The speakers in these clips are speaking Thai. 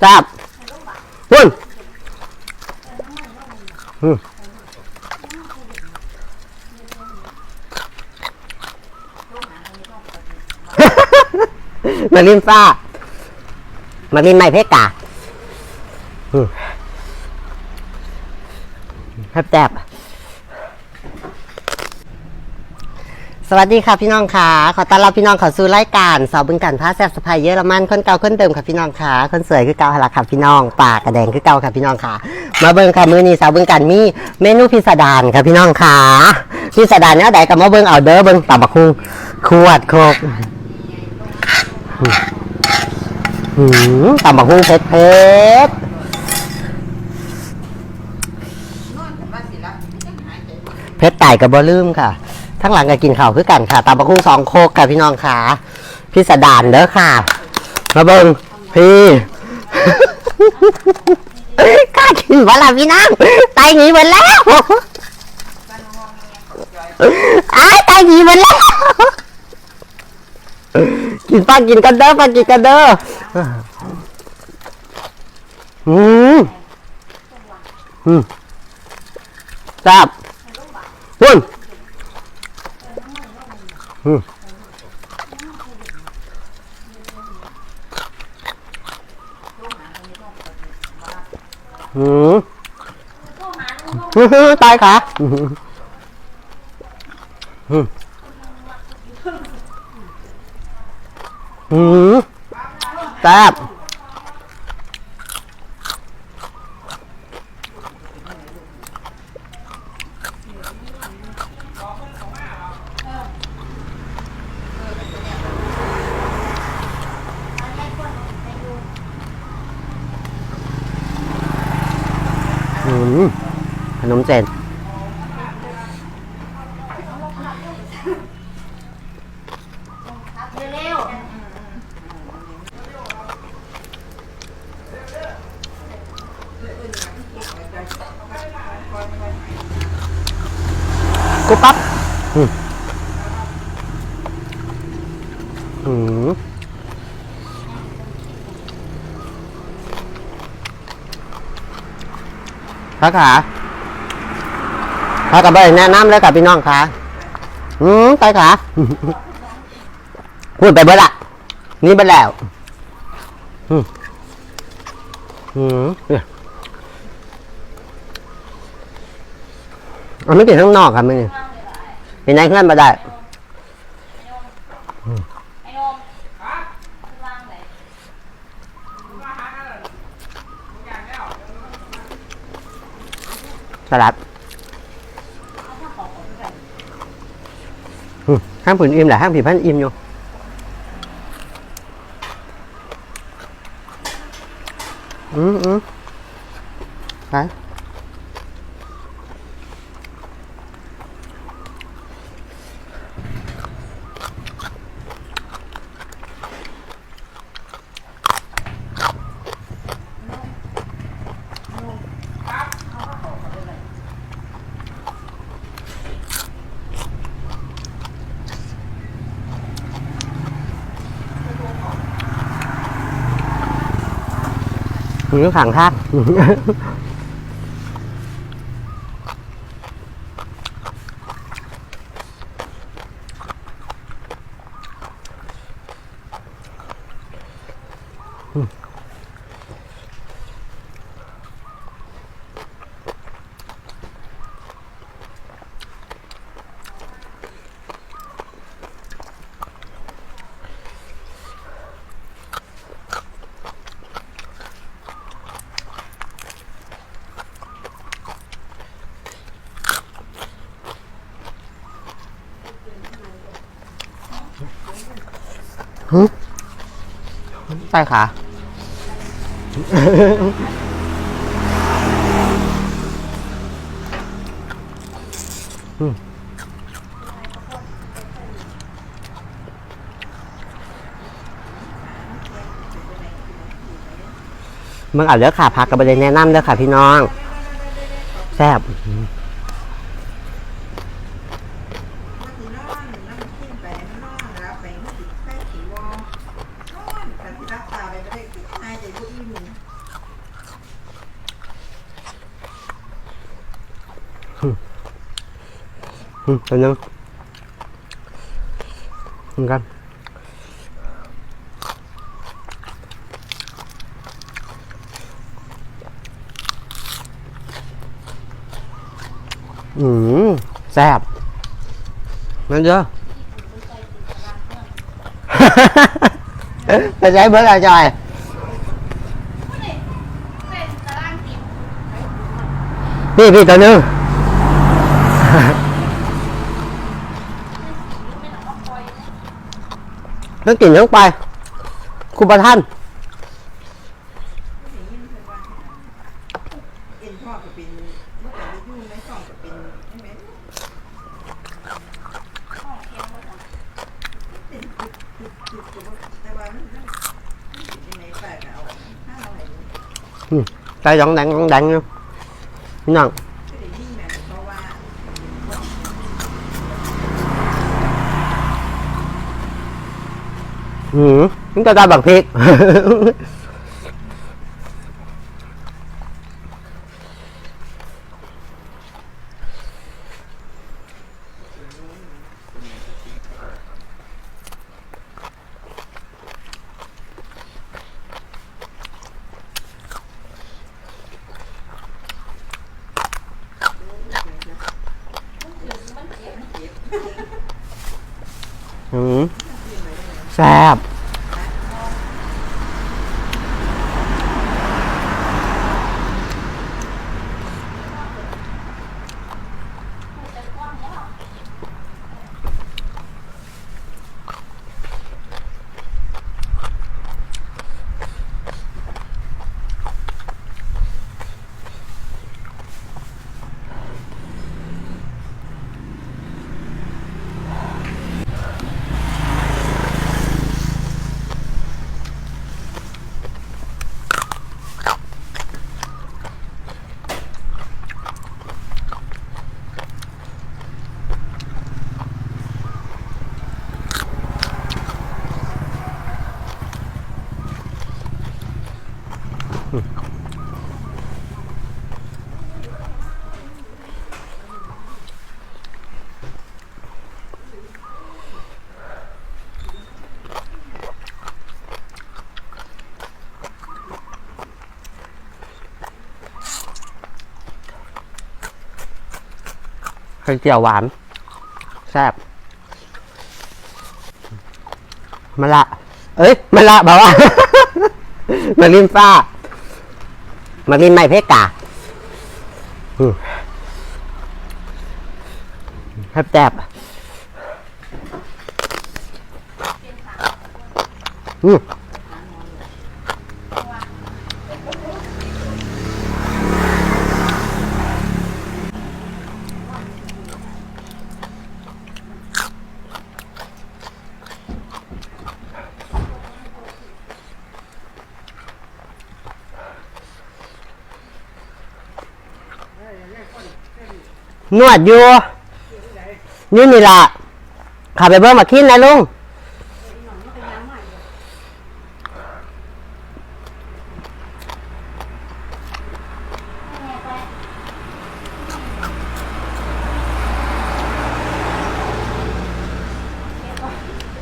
แซ่บพุ่นมมาลินฟ้ามาลินไม่เพกาอืมครับแซ่บ สวัสดีค่ะพี่น้องค่ะ ขอต้อนรับพี่น้องเข้าสู่รายการสาวบึงกันพาแซ่บสะพายเยอรมันคนเก่าคนเดิมค่ะพี่น้องค่ะคนสวยคือเก่าหนละค่ะพี่น้องปากกระแดงคือเก่าค่ะพี่น้องค่ะ มาเบิ่งค่ะมื้อนี้สาวบึงกันมีเมนูพิสดารค่ะพี่น้องค่ะพิสดารเนี้ยใดกับมาเบิ่งเอาเด้อเบิ่งตับบักหุ่งขวดโคกหืมตับบักหุ่งเผ็ดเผ็ดเพชรไต่กับบอลืมค่ะ ทั้งหลังก็กินข้าวคือกันค่ะตำบักหุ่งสองโคกค่ะพี่น้องค่ะพี่สดานเด้อค่ะมาเบิงพี่กล้ากินวะล่ะพี่น้องไตหนีหมดแล้วไอ้ายไตหนีหมดแล้วกินป้ากินกันเด้อป้ากินกันเด้ออืมอืมจับพุ่น อืมอืมตายขาอืมอือแซ่บอืม ขนมเจนกูปั๊บอืมอืมพระขา พระกับไปแนะนำเลยกับพี่น้องค่ะอืมไปขาพูดไปเบิดละนี่เบิดแล้ว อืมอืมเนี่ยเอาไม่กินข้างนอกครับมึงเห็นไหนเพื่อนมาได้ไอ้นมวไหนสลัดอืม ห้ามผืนอิ่มแหละห้ามผีพันอิ่มอยู่อืมอืมไป มือขังทา กใต้ขาอืมมึงอาเด้อค่ะพักกับประเด็นแนะนำเด้อค่ะพี่น้อง แซ่บ ที่นอนนั่งขึ้นไปนอนแล้วไปไม่ติดไฟสีวอลนอนแต่ที่รักษาไปไม่ได้คือหายใจบ่อิ่ม อืมตัวนึงเหมือนกันอืมแซ่บนั่นเยอะ ไปใช้เบอร์อะไรจอย เป็นตารางติด พี่พี่ตัวนึง ไม่ต้องมาคอย ต้องกินต้งไปครูประท่านเอ็นพ่อก็เป็นเมื่องในช่องก็เป็นใช่ไหมห้องเคียงนจุดจุดจุด ừ, chúng ta ra bằng thiệt Mm-hmm. Ừ. แซบ ไข่เจียวหวาน แซ่บมะละ เอ้ยมะละบอกว่ามาลินฟ้า มาลินไม่เพกาอืมแซ่บๆอืม นวดอยู่นี่นี่ล่ะขับไปเบิ่งมาคินนะลุง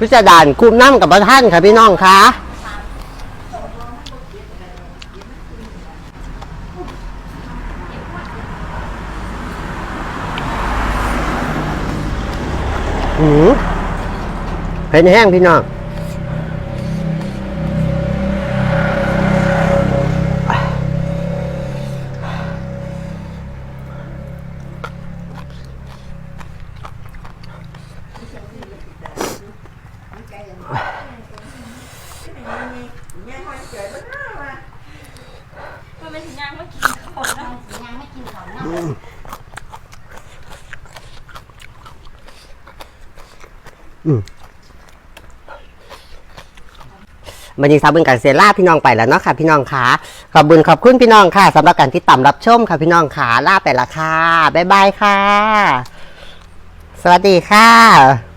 พิจารณาคุมน้ำกับประท่านค่ะพี่น้องคะ เผ็ดแห้งพี่น้อง แม่คอยเกิดบ้าว่า มันเป็นยางเมื่อกี้เขานั่งยางไม่กินเขานั่ง บันยิงสาวบึงกับเซล่าพี่น้องไปแล้วเนาะค่ะ พี่น้องขาขอบบุญขอบคุณพี่น้องค่ะสำหรับการที่ต่ำรับชมค่ะพี่น้องขาล่าไปละค่ะบ๊ายบายค่ะ สวัสดีค่ะ